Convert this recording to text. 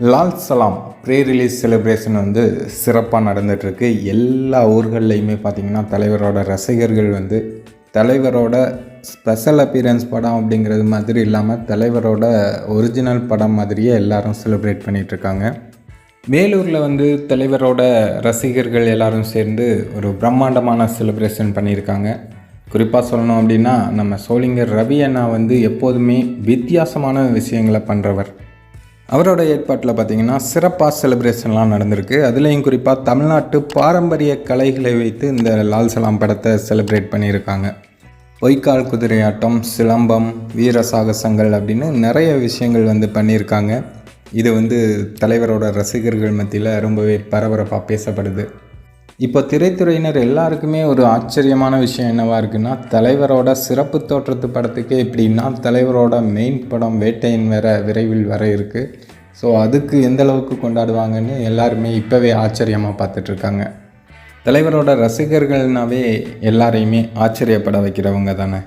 Lal Salaam pre release celebration வந்து சிறப்பாக நடந்துகிட்ருக்கு எல்லா ஊர்கள்லையுமே பார்த்திங்கன்னா தலைவரோட ரசிகர்கள் வந்து தலைவரோட ஸ்பெஷல் அப்பியரன்ஸ் படம் அப்படிங்கிறது மாதிரி இல்லாமல் தலைவரோட ஒரிஜினல் படம் மாதிரியே எல்லாரும் செலிப்ரேட் பண்ணிகிட்ருக்காங்க வேலூரில் வந்து தலைவரோட ரசிகர்கள் எல்லாரும் சேர்ந்து ஒரு பிரம்மாண்டமான செலிப்ரேஷன் பண்ணியிருக்காங்க. குறிப்பாக சொல்லணும் அப்படின்னா நம்ம சோழிங்கர் ரவி அண்ணா வந்து எப்போதுமே வித்தியாசமான விஷயங்களை பண்ணுறவர் அவரோட ஏற்பாட்டில் பார்த்தீங்கன்னா சிறப்பாக செலிப்ரேஷன்லாம் நடந்திருக்கு. அதுலேயும் குறிப்பாக தமிழ்நாட்டு பாரம்பரிய கலைகளை வைத்து இந்த லால் சலாம் படத்தை செலிப்ரேட் பண்ணியிருக்காங்க. பொய்க்கால் குதிரையாட்டம் சிலம்பம் வீர சாகசங்கள் அப்படின்னு நிறைய விஷயங்கள் வந்து பண்ணியிருக்காங்க. இது வந்து தலைவரோட ரசிகர்கள் மத்தியில் ரொம்பவே பரபரப்பாக பேசப்படுது. இப்போ திரைத்துறையினர் எல்லாருக்குமே ஒரு ஆச்சரியமான விஷயம் என்னவா இருக்குன்னா தலைவரோட சிறப்பு தோற்றத்து படத்துக்கே எப்படின்னா தலைவரோட மெயின் படம் வேட்டையின் வேற விரைவில் வர இருக்குது ஸோ அதுக்கு எந்த அளவுக்கு கொண்டாடுவாங்கன்னு எல்லாருமே இப்போவே ஆச்சரியமாக பார்த்துட்ருக்காங்க. தலைவரோட ரசிகர்கள்னாவே எல்லாரையுமே ஆச்சரியப்பட வைக்கிறவங்க தானே.